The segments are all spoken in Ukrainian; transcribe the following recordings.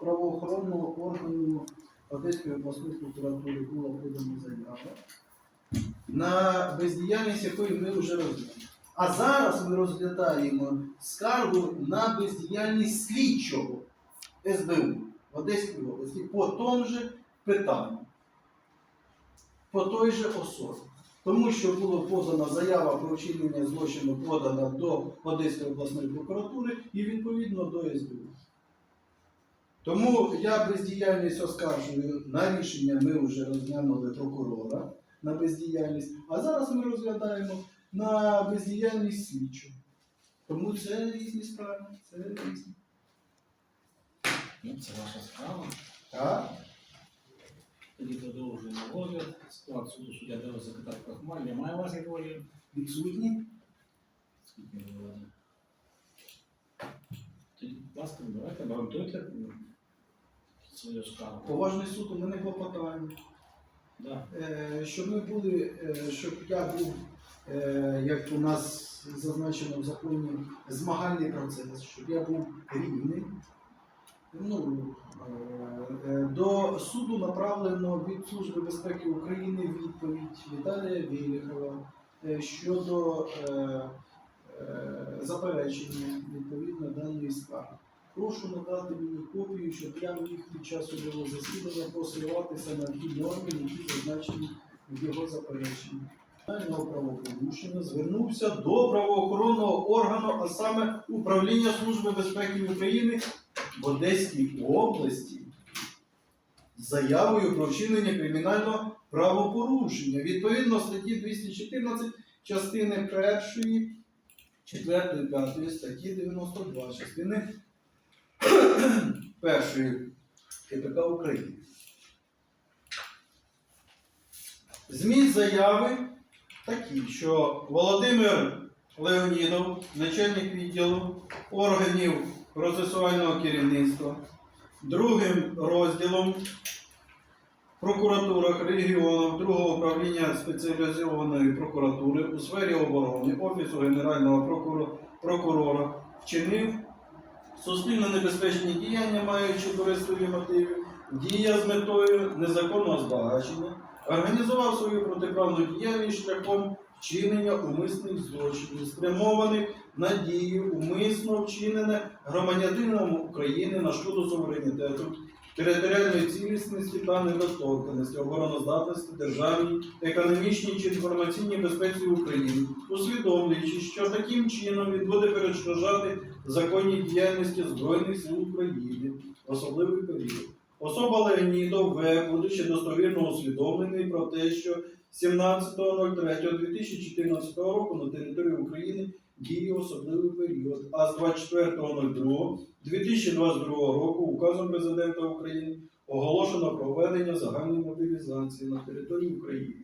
правоохоронного органу Одеської обласної прокуратури була подана заява, на бездіяльність якої ми вже розглянули. А зараз ми розглядаємо скаргу на бездіяльність слідчого СБУ в Одеській області по тому же питанню, по той же особі. Тому що була подана заява про вчинення злочину подана до Одеської обласної прокуратури і відповідно до СБУ. Тому я бездіяльність оскаржую на рішення ми вже розглянули прокурора на бездіяльність, а зараз ми розглядаємо на бездіяльність слідчого. Тому це різні справи. Це різні. Ну, це ваша справа. Так? Тоді продовжуємо розгляд. Склад суду суддя дав закатати Крахмаль. Я маю вас як волі. Відсутні? Скільки ви говорили? Тоді, будь ласка, давайте обґрунтуйте свою скаргу. Поважний суд у мене клопотання. Да. Е, щоб ми були, е, щоб я був, е, як у нас зазначено в законі, змагальний процес, щоб я був рівний. Ну, е, е, до суду направлено від Служби безпеки України відповідь Віталія Вєліхова е, щодо е, е, заперечення відповідно даної скарги. Прошу надати мені копію, щоб я міг під час судового засідання посилатися на ті норми, які зазначені в його запереченні. Кримінального правопорушення звернувся до правоохоронного органу, а саме Управління Служби безпеки України в Одеській області з заявою про вчинення кримінального правопорушення. Відповідно статті 214 частини 1, 4, 5 статті 92 частини першої КПК України. Зміст заяви такі, що Володимир Леонідов, начальник відділу органів процесуального керівництва, другим розділом прокуратурах регіонів другого управління спеціалізованої прокуратури у сфері оборони Офісу Генерального прокурора вчинив суспільно небезпечні діяння, маючи користові мотиви, дія з метою незаконного збагачення, організував свою протиправну діяльність шляхом вчинення умисних злочинів, спрямованих на дію умисно вчинене громадянином України на шкоду суверенітету, територіальної цілісності та недоторканості, обороноздатності, державній, економічній чи інформаційній безпеці України, усвідомлюючи, що таким чином він буде перешкоджати законній діяльності Збройних сил України особливий період. Особа Леонідов В, будучи достовірно усвідомлений про те, що 17.03.2014 року на території України діє особливий період, а з 24.02.2022 року указом Президента України оголошено проведення загальної мобілізації на території України,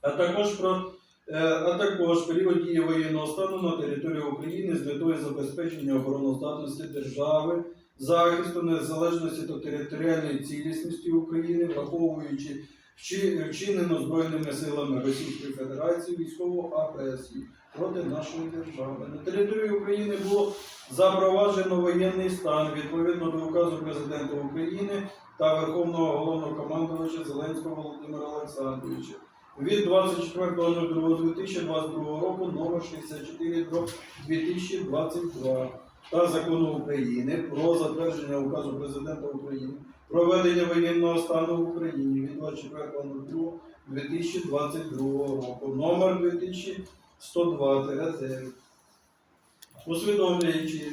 а також про а також період дії воєнного стану на території України з метою забезпечення обороноздатності держави, захисту незалежності та територіальної цілісності України, враховуючи вчи- вчинену Збройними силами Російської Федерації військову агресію проти нашої держави. На території України було запроваджено воєнний стан відповідно до указу президента України та Верховного головнокомандувача Зеленського Володимира Олександровича від 24.02.2022 року номер 64 до 2022 та закону України про затвердження указу президента України про введення воєнного стану в Україні від 24.02.2022 року номер 2102 усвідомлюючи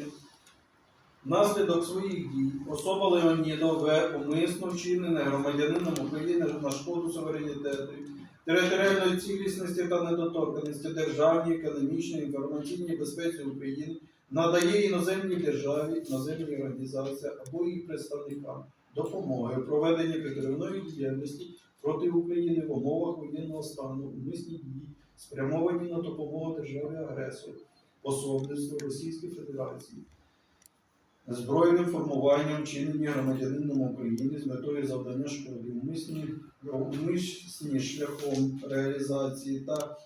Внаслідок своїх дій особа Леоніда умисно вчинене громадянином України на шкоду суверенітету, територіальної цілісності та недоторканості державній, економічній, інформаційній безпеці України надає іноземній державі, іноземній організації або їх представникам допомоги у проведенні підривної діяльності проти України в умовах воєнного стану, умисні дії, спрямовані на допомогу державі агресору, особисто Російської Федерації збройним формуванням вчинені громадянином України з метою завдання шкоди, умисні, шляхом реалізації та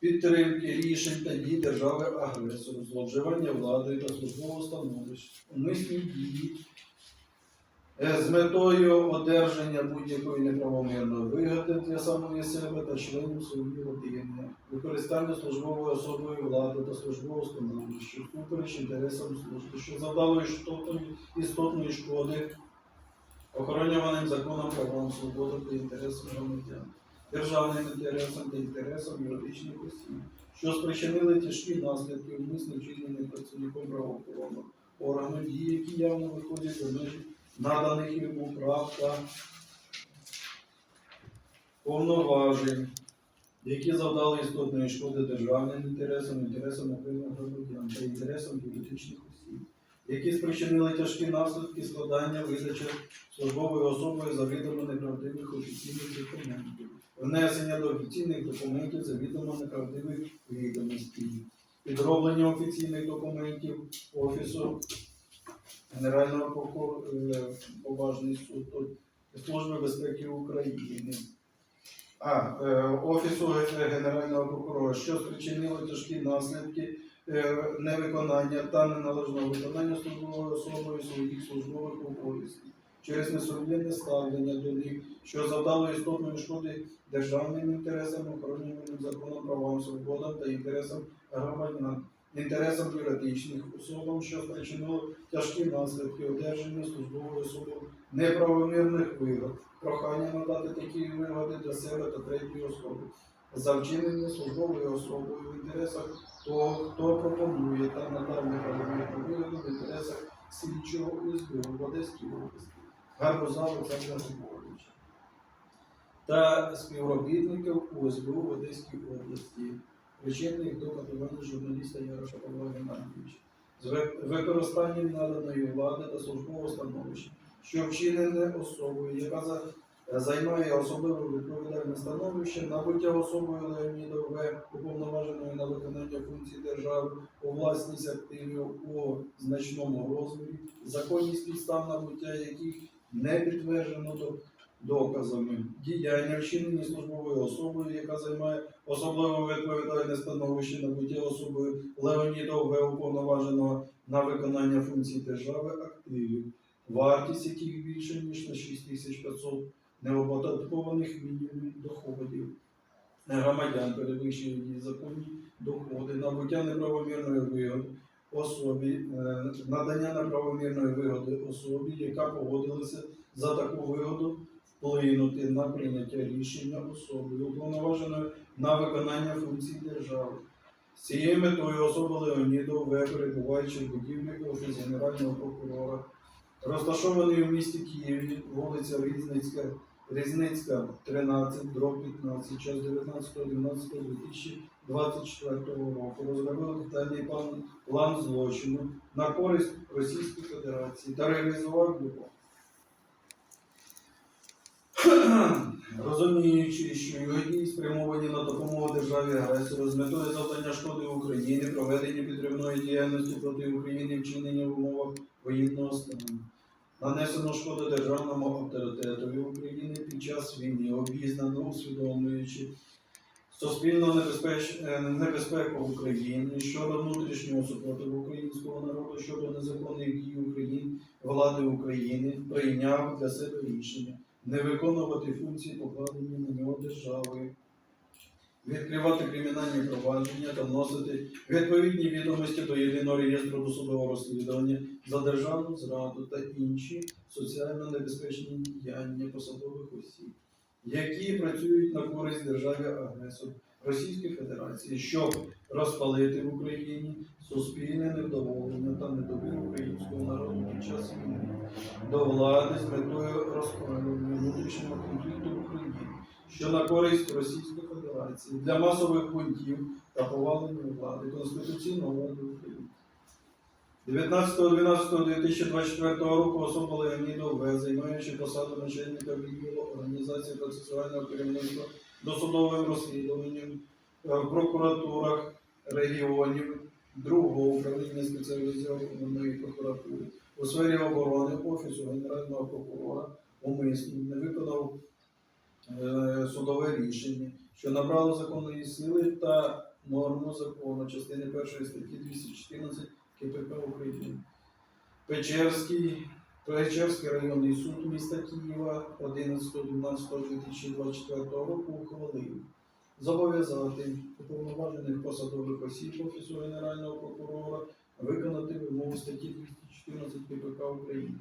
підтримки рішень та дій держави агресору, зловживання владою та службового становища, умисні дії з метою одержання будь-якої неправомірної вигоди для самої себе та членів своєї родини, використання службовою особою влади та службового становища, всупереч інтересам служби, що завдало істотної, шкоди охоронюваним законом правам свободи та інтересам громадян, державним інтересам та інтересам юридичних осіб, що спричинили тяжкі наслідки умисно вчинених працівником правоохоронного органу, дії, які явно виходять за межі наданих йому прав та повноважень, які завдали істотної шкоди державним інтересам, інтересам окремих громадян та інтересам юридичних осіб, які спричинили тяжкі наслідки складання видачі службовою особою завідомо неправдивих офіційних документів, внесення до офіційних документів завідомо неправдивих відомостей, підроблення офіційних документів Офісу Генерального прокурора поважний суд Служби безпеки України. А, е, Офісу Генерального прокурора, що спричинило тяжкі наслідки е, невиконання та неналежного виконання службовою особою своїх службових обов'язків? Через несумлінне ставлення до них, що завдало істотної шкоди державним інтересам, охоронюваним законом правам, свободам та інтересам громадян, інтересам юридичних особам, що спричинило тяжкі наслідки одержання службовою особою неправомірних вигод, прохання надати такі вигоди для себе та третьої особи, за вчинення службовою особою в інтересах того, хто пропонує та надав неправомірну вигоду в інтересах слідчого УСБУ в Одеській області, Гарбуза Олександра Григоровича та співробітників УСБУ в Одеській області, причетних до катування журналіста Яроша Павла Геннадійовича з використанням наданої влади та службового становища, що вчинене особою, яка за, займає особливо відповідальне становище, набуття особою Леоніда В. уповноваженою на виконання функцій держави у власність активів у значному розмірі, законність підстав набуття яких не підтверджено доказами, діяння вчинені службовою особою, яка займає особливо відповідальне становище набуття особою Леонідов уповноваженого на виконання функцій держави активів, вартість яких більше ніж на 6500 неоподаткованих мінімумів доходів. Громадян перевищує її законні доходи, набуття неправомірної вигоди особі, е, надання неправомірної вигоди особі, яка погодилася за таку вигоду вплинути на прийняття рішення особи, уповноваженої на виконання функцій держави. З цією метою особа Леонідов В. перебуваючи в будівлі Офіс Генерального прокурора, розташований у місті Києві, вулиця Різницька, Різницька, 13, дроб 15, час 19.11.2024 року, розробив детальний план злочину на користь Російської Федерації та реалізував його. Розуміючи, що його дії спрямовані на допомогу державі агресору з метою завдання шкоди Україні, проведення підривної діяльності проти України, вчинення в умовах воєнного стану. Нанесено шкоду державному авторитетові України під час війни, обізнано, усвідомлюючи суспільну небезпеч... е, небезпеку в Україні щодо внутрішнього супротиву українського народу, щодо незаконних дій України, влади України, прийняв для себе рішення не виконувати функції, покладені на нього державою, відкривати кримінальні провадження та вносити відповідні відомості до єдиного реєстру досудового розслідування за державну зраду та інші соціально небезпечні діяння посадових осіб, які працюють на користь державі агресор Російської Федерації, щоб розпалити в Україні суспільне невдоволення та недовіру українського народу під час війни до влади з метою розпалювання внутрішнього конфлікту в Україні, що на користь Російської Федерації для масових бунтів та повалення влади конституційного влади України. 19.12.2024 року особа Леонідов В., займаючи посаду начальника відділу організації процесуального керівництва досудовим розслідуванням е, в прокуратурах регіонів другого управління спеціалізованої прокуратури у сфері оборони Офісу Генерального прокурора умисно не виконав е, судове рішення, що набрало законної сили та норму закону частини першої статті 214 КПК України. Печерський, Печерський районний суд міста Києва 11.12.2024 року ухвалив зобов'язати уповноважених посадових осіб Офісу Генерального прокурора виконати вимогу статті 214 КПК України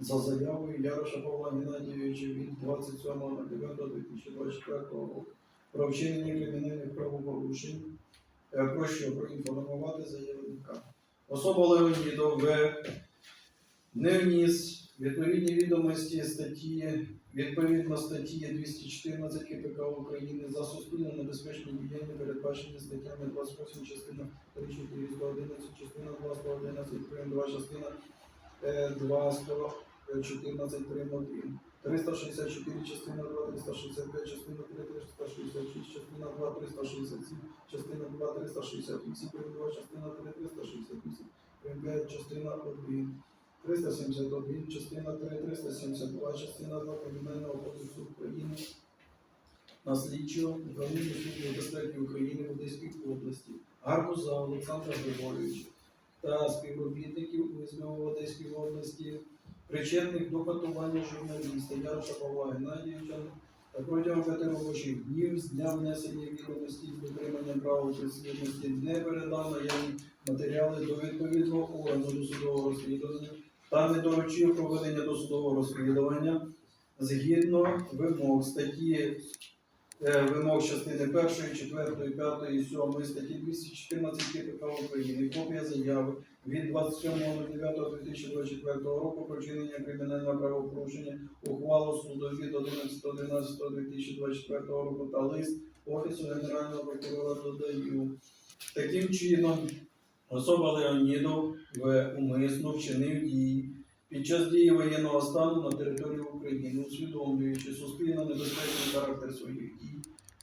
за заявою Яроша Павла Геннадійовича від 27.09.2024 року про вчинення кримінальних правопорушень, е, про що проінформувати заявника. Особа Леонідов В. не вніс відповідні відомості статті, відповідно статті 214 КПК України за суспільно небезпечні діяння, передбачені статтями 28 частина 3, 4, 111, частина 2, 111, прим. 2, частина е, 2, 114, прим. 1. 364 частина 2, 365 частина 3, 366 частина 2, 367 частина 2, 368 прим. 2, частина 3, 368 прим. 5 частина 1. 371 частина 3, 372 частина 2 Кримінального кодексу України на слідчого управління Служби безпеки України в Одеській області Гарбуза Олександра Григорьовича та співробітників УСБ в Одеській області, причетних до катування журналіста Яроша Павла Геннадійовича протягом п'яти робочих днів з дня внесення відомості з дотриманням права підслідності не передав наявні матеріали до відповідного органу досудового розслідування та не доручив проведення досудового розслідування згідно вимог статті е, вимог частини 1, 4, 5 і 7 статті 214 КПК України. Копія заяви від 27.09.2024 року про вчинення кримінального правопорушення, ухвалу суду від 11.11.2024 року та лист Офісу Генерального прокурора додаю. Таким чином, особа Леонідов умисно вчинив дії під час дії воєнного стану на території України, усвідомлюючи суспільно небезпечний характер своїх дій,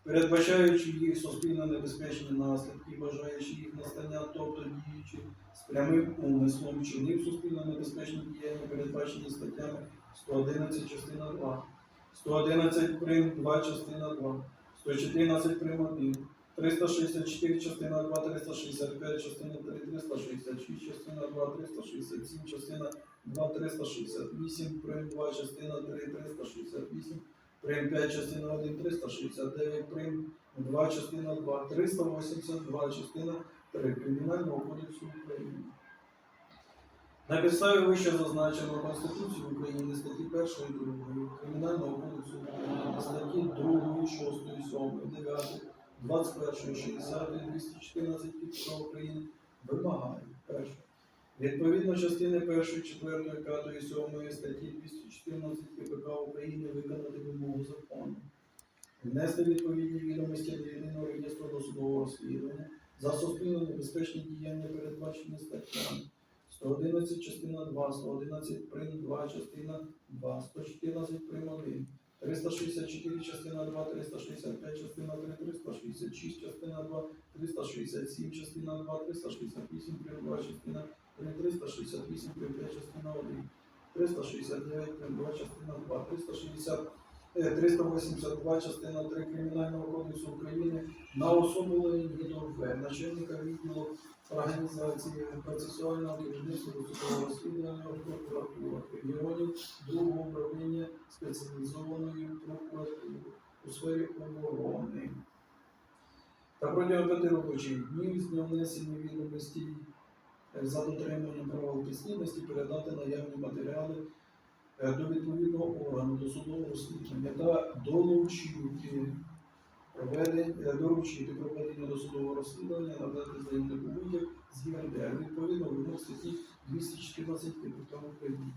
передбачаючи їх суспільно небезпечні наслідки, бажаючи їх настання, тобто діючи з прямим умислом, вчинив суспільно небезпечні діяння, передбачені статтями 111 частина 2, 111 прим. 2 частина 2, 114 прим. 1, 364 частина 2, 365 частина 3, 366 частина 2, 367 частина 2, 368 прим. 2 частина 3, 368 прим. 5 частина 1, 369 прим. 2 частина 2, 382 частина 3 Кримінального кодексу України. На підставі вище зазначеного Конституції України статті 1 і 2 Кримінального кодексу України статті 2, 6, 7, 9, 21, 60, 214 КПК України вимагає перше. Відповідно частини 1, 4, 5 7 статті 214 КПК України виконати вимогу закону. Внести відповідні відомості до єдиного реєстру досудового розслідування за суспільно небезпечні діяння, передбачені статтями 111 частина 2, 111 прим. 2 частина 2, 114 прим. 1, 364 частина 2, 365 частина 3, 366 частина 2, 367 частина 2, 368 прим. 2 частина 3, 368 прим. 5 частина 1, 369 прим. 2 частина 2, 360 е, 382 частина 3 Кримінального кодексу України на особу Леонідов В, начальника відділу організації процесуального керівництва досудового розслідування прокуратури регіонів другого управління спеціалізованої прокуратури у сфері оборони. Та протягом п'яти робочих днів з дня внесення відомості за дотриманням правил підслідності передати наявні матеріали е, до відповідного органу досудового розслідування та долучити проведення, е, доручити проведення досудового розслідування, надати заявнику витяг з ЄРДР відповідно вимог статті 214 КПК України.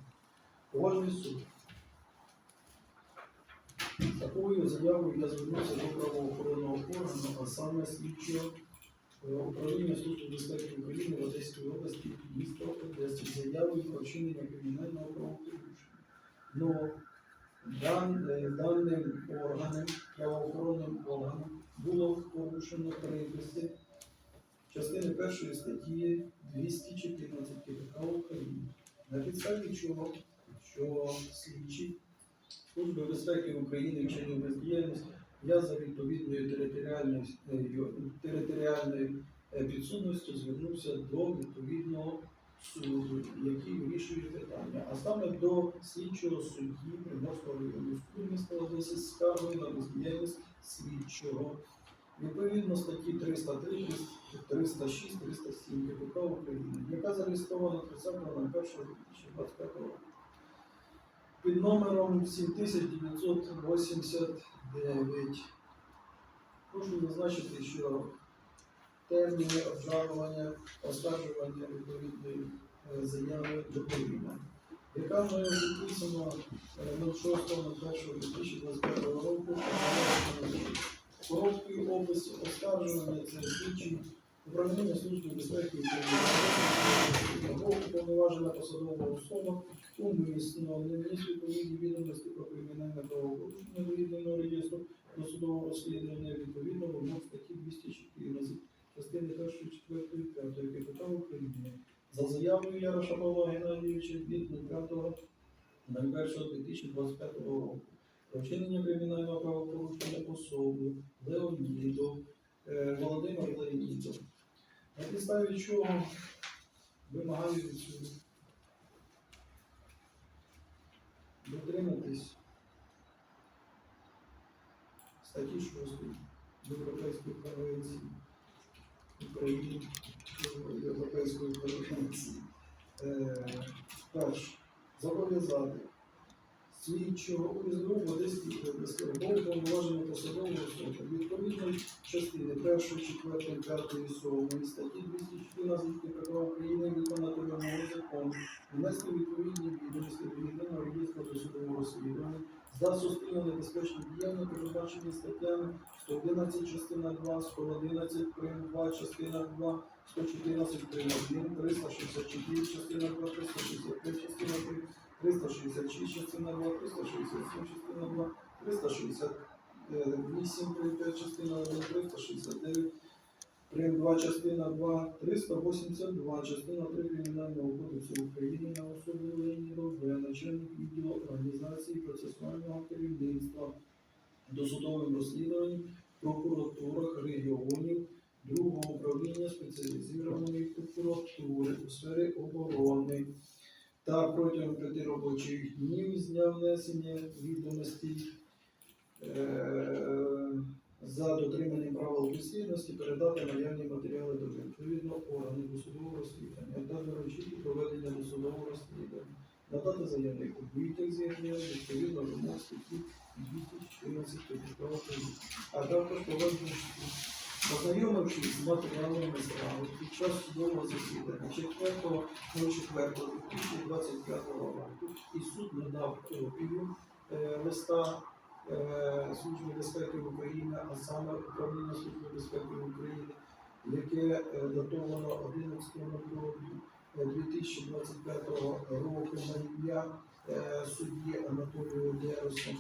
Поважний суд. Такою заявою я звернувся до правоохоронного органу, а саме слідчого е, управління Служби безпеки України в Одеській області міста Одеси з заявою про вчинення кримінального правопорушення. Но дан, е, даним органам, правоохоронним органам було порушено приписи частини першої статті 214 КПК України. На підставі чого, що слідчі Служби безпеки України вчинив бездіяльність я за відповідною територіальною, е, територіальною е, підсудністю звернувся до відповідного суду, який вирішує питання, а саме до слідчого судді Приморського районного суду міста Одеси з скаргою на бездіяльність слідчого. Відповідно статті 303, 306, 307 КПК України, яка зареєстрована 30.01.2025 року. Під номером 7989. Прошу зазначити, що терміни обжалування, оскаржування відповідної е, заяви доповідна, яка вже підписана е, 06.01.2025 року. Короткий опис оскаржування це слідчі управління Служби безпеки України. Або уповноважена посадова особа умисно не вніс відповідні відомості про кримінальне правопорушення до єдиного реєстру досудового розслідування відповідно вимог статті 214 частини 1, 4, 5 КПК України. За заявою Яроша Павла Геннадійовича від 05.01.2025 року про вчинення кримінального правопорушення особи Леонідов Володимир Леонідов. На підставі чого вимагаю дотриматись статті 6 Європейської конвенції України е, Європейської конвенції. Е, Перше. Зобов'язати слідчого УСБУ в Одеській області або уповноважену посадову особу відповідно частини 1, 4, 5, 7 статті 214 КПК України виконати вимоги закону, внести відповідні відомості до єдиного реєстру досудового розслідування за суспільно небезпечні діяння, передбачені статтями 111 частина 2, 111 прим. 2, частина 2, 114 прим. 1, 364 частина 2, 365 частина 3, 366 частина 2, 367 частина 2, 368 прим. 5 частина 1, 369 прим. 2 частина 2, 382 частина 3 Кримінального кодексу України на особу Леонідов В, начальник відділу організації процесуального керівництва досудовим розслідуванням в прокуратурах регіонів другого управління спеціалізованої прокуратури у сфері оборони та протягом п'яти робочих днів з дня внесення відомостей за дотриманням правил підслідності передати наявні матеріали до відповідного органу досудового розслідування та доручити проведення досудового розслідування, надати заявнику витяг з відповідно вимог статті 214 КПК України, а також проведення Ознайомившись з матеріалами справи під час судового засідання 4.04.2025 року і суд надав копію е, листа е, Служби безпеки України, а саме Управління Служби безпеки України, яке е, датовано 11.02.2025 року на ім'я е, судді Анатолію Деросу е,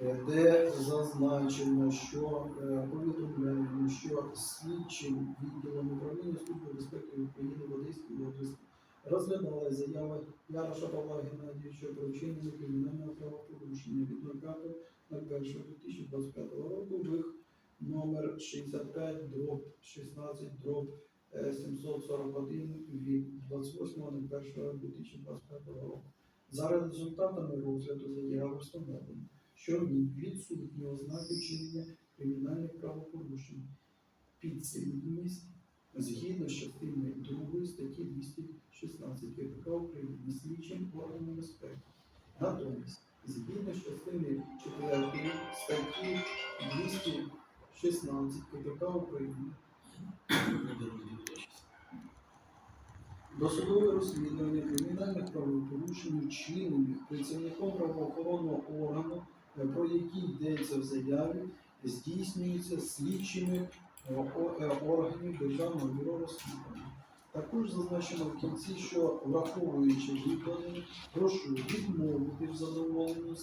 де зазначено, що е, повідомляємо, що слідчим відділом управління Служби безпеки України в Одеській області розглядала заява Яроша Павла Геннадійовича про вчинення кримінального правопорушення від 05.01.2025 року в номер 65 дроб 16 дроб е, 741 від 28.01.2025 року. За результатами розгляду заяви встановлено, що відсутні ознаки вчинення кримінальних правопорушень, підслідність згідно з частиною 2 статті 216 КПК України слідчим органом безпеки. Натомість, згідно з частиною 4 статті 216 КПК України, Досудове розслідування кримінальних правопорушень, вчинених працівником правоохоронного органу, про які йдеться в заяві, здійснюється слідчими е, е, органів Державного бюро розслідування. Також зазначено в кінці, що враховуючи викладені, прошу відмовити в задоволенні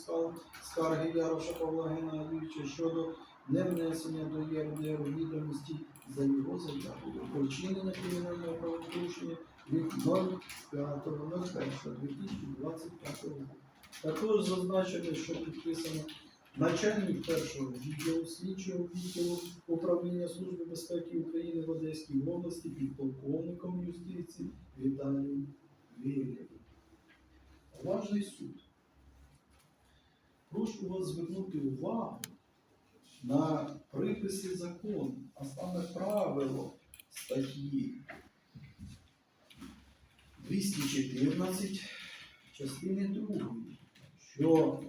скарги Яроша Павла Геннадійовича щодо невнесення до ЄРДР відомості за його заявою про кримінального правопорушення від 05.01.2025 року. Також зазначено, що підписано начальник першого відділу слідчого відділу управління Служби безпеки України в Одеській області підполковником юстиції Віталій Вєлєв. Поважний суд. Прошу вас звернути увагу на приписи закону, а саме правило статті 214 частини 2, що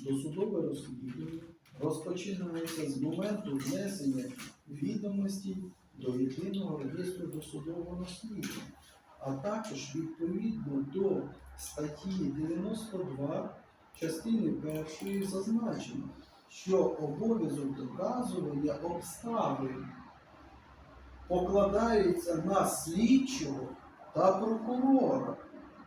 досудове розслідування розпочинається з моменту внесення відомостей до єдиного реєстру досудового розслідування, а також відповідно до статті 92 частини 1 зазначено, що обов'язок доказування обставин покладається на слідчого та прокурора,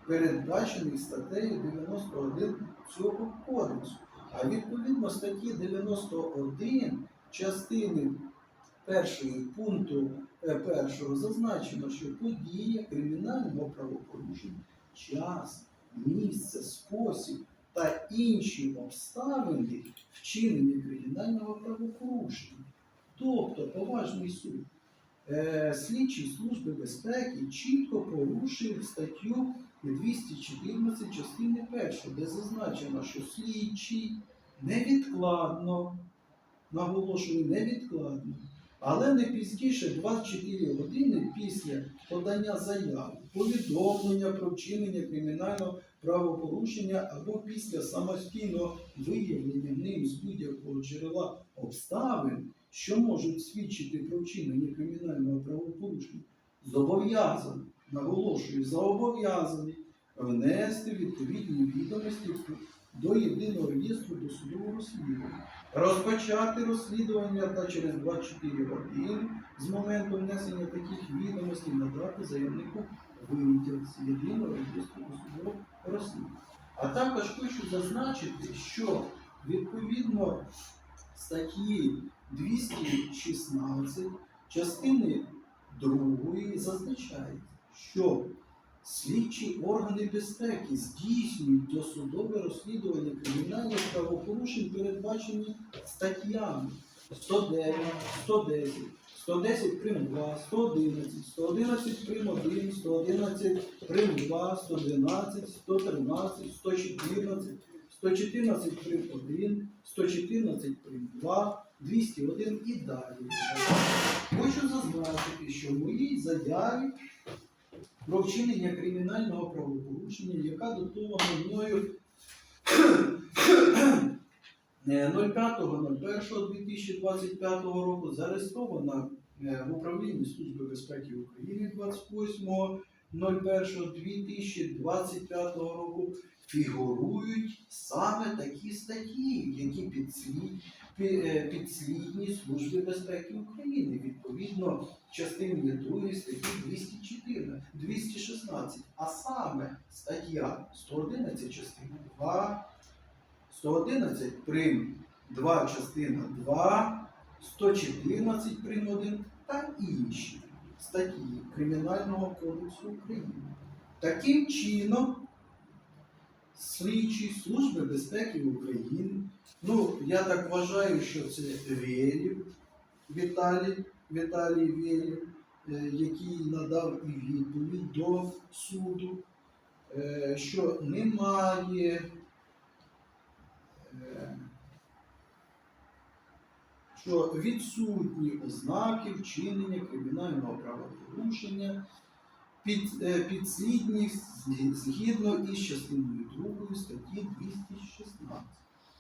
передбачених статтею 91 цього кодексу. А відповідно статті 91 частини першої пункту е, першого зазначено, що подія кримінального правопорушення, час, місце, спосіб та інші обставини вчинення кримінального правопорушення. Тобто поважний суд е, слідчий Служби безпеки чітко порушив статтю 214 частини 1, де зазначено, що слідчий невідкладно, наголошую, невідкладно, але не пізніше 24 години після подання заяви, повідомлення про вчинення кримінального правопорушення або після самостійного виявлення ним з будь-якого джерела обставин, що можуть свідчити про вчинення кримінального правопорушення, зобов'язаний, наголошую, зобов'язаний внести відповідні відомості до єдиного реєстру досудового розслідування, розпочати розслідування та через 24 години з моменту внесення таких відомостей надати заявнику витяг з єдиного реєстру досудового розслідування. А також хочу зазначити, що відповідно статті 216 частини 2 зазначає, що слідчі органи безпеки здійснюють досудове розслідування кримінальних правопорушень, передбачені статтями 109, 110, 110 прим. 2, 111, 111 прим. 1, 111 прим. 2, 112, 113, 114, 114 прим. 1, 114 прим. 2, 201 і далі. Хочу зазначити, що в моїй заяві про вчинення кримінального правопорушення, яка датована мною е, 05.01.2025 року, зареєстрована е, в управлінні Служби безпеки України 28.01.2025 року, фігурують саме такі статті, які підслід, пі- е, підслідні Служби безпеки України, відповідно частині 2 статті 214, 216, а саме стаття 111 частина 2, 111 прим 2 частина 2, 114 прим 1 та інші статті Кримінального кодексу України. Таким чином, слідчі Служби безпеки України, ну я так вважаю, що це Вєлів Віталій, Віталій Вєлів, е, який надав і відповідь до суду, е, що немає е, що відсутні ознаки вчинення кримінального правопорушення під, підслідних з- згідно із частиною 2 статті 216.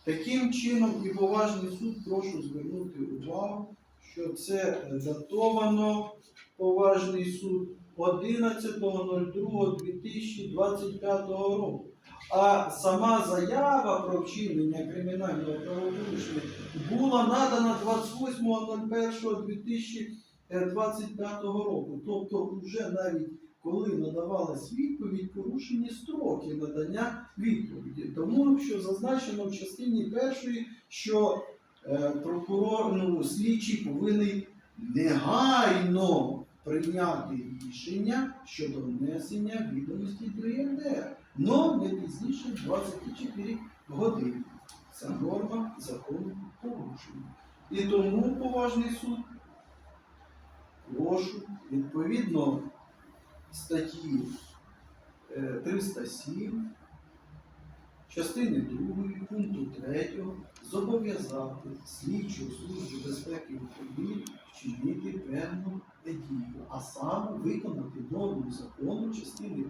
Таким чином і поважний суд прошу звернути увагу, що це датовано поважний суд 11.02.2025 року. А сама заява про вчинення кримінального правопорушення була надана 28.01.2025 року. Тобто, вже навіть коли надавалась відповідь, порушені строки надання відповіді. Тому що зазначено в частині першої, що прокурор, ну, слідчий повинен негайно прийняти рішення щодо внесення відомості до ЄРДР, но не пізніше 24 години. ця норма закону порушена. І тому поважний суд прошу відповідно статті е, 307 частини 2 пункту 3 зобов'язати слідчу службу безпеки України вчинити певну дію, а саме виконати норму закону частини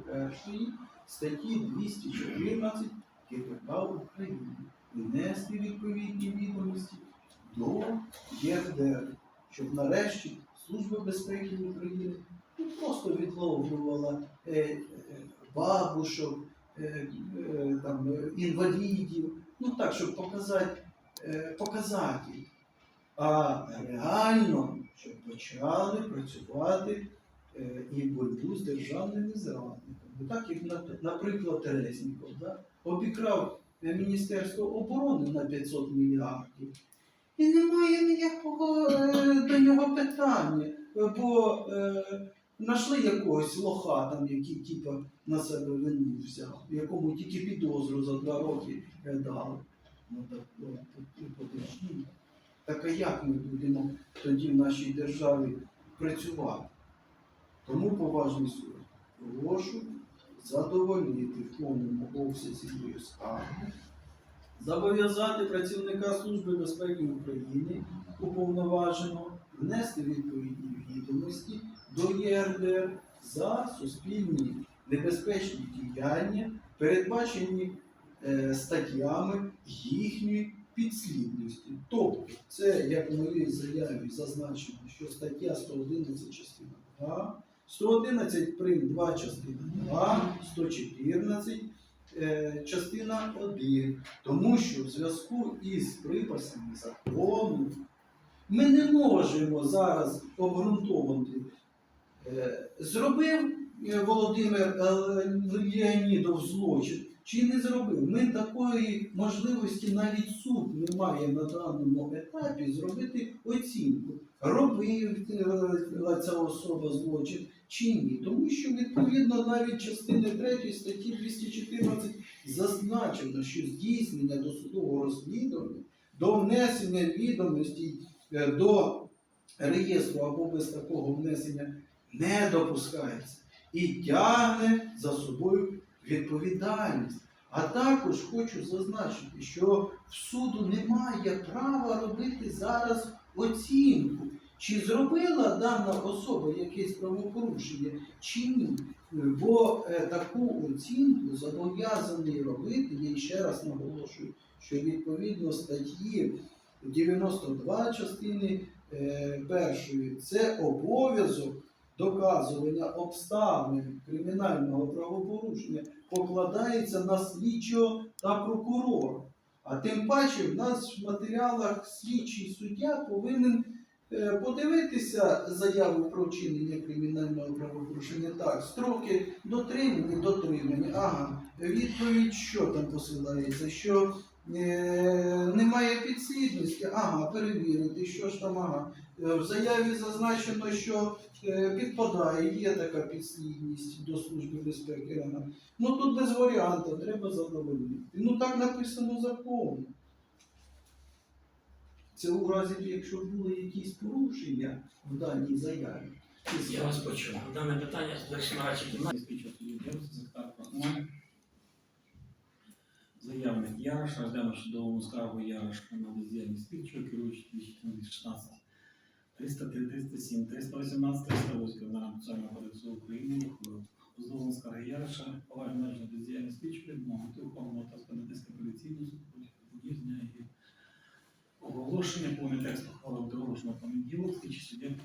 1 статті 214 КПК України, внести відповідні відомості до ЄРДР, щоб нарешті Служба безпеки України просто відловлювала е, е, бабушок, е, е, там, е, інвалідів, ну так, щоб показати е, показатель, а реально, щоб почали працювати е, і в боротьбу з державними зрадниками. Так як, наприклад, Терезніков да, обікрав е, Міністерство оборони на 500 мільярдів. І немає ніякого е, до нього питання, е, бо знайшли якогось лоха, там, який типа, на себе вину взяв, якому тільки підозру за два роки е, дали. Ну так, ну, подожди. Так а як ми будемо тоді в нашій державі працювати? Тому поважний суд, прошу задовольнити в повному обсязі мою скаргу, зобов'язати працівника Служби безпеки України уповноваженого внести відповідні відомості до ЄРДР за суспільні небезпечні діяння, передбачені е, статтями їхньої підслідності. Тобто, це як в моїй заяві зазначено, що стаття 111 частина 2, 111 прим 2 частина 2, 114 е, частина 1. Тому що в зв'язку із приписами закону ми не можемо зараз обґрунтовувати. Е, Зробив е, Володимир е, Леонідов злочин чи не зробив? Ми такої можливості навіть суд не має на даному етапі зробити оцінку. Робив ця особа злочин чи ні? Тому що відповідно навіть частини 3 статті 214 зазначено, що здійснення досудового розслідування до внесення відомостей е, до реєстру або без такого внесення не допускається і тягне за собою відповідальність. А також хочу зазначити, що в суду немає права робити зараз оцінку, чи зробила дана особа якесь правопорушення, чи ні. Бо е, таку оцінку зобов'язаний робити, я ще раз наголошую, що відповідно статті 92 частини е, першої це обов'язок доказування обставин кримінального правопорушення покладається на слідчого та прокурора. А тим паче в нас в матеріалах слідчий суддя повинен е, подивитися заяву про вчинення кримінального правопорушення. Так, строки дотримані, дотримані. Ага, відповідь, що там посилається, що е, немає підслідності, ага, перевірити, що ж там, ага. Е, В заяві зазначено, що е, підпадає, є така підслідність до Служби безпеки. Ну тут без варіанту, треба задовольнити. Ну так написано законом. Це у разі, якщо були якісь порушення в даній заяві. Я вас почув. Дане питання радше кімнаті. Заявник Ярош, розглянув судовому скаргу Ярош на бездіяльність слідчого, керуючи 2016 303, 307, 318, 308 на Національного кодексу України. Позовом скарги Яроша, поважно належна бездіяльність слідчої, відмовити ухвалено та складатиська поліційну суд проти подібня і оголошення повний текст ухвали обдорожного понеділок, слідчий суддя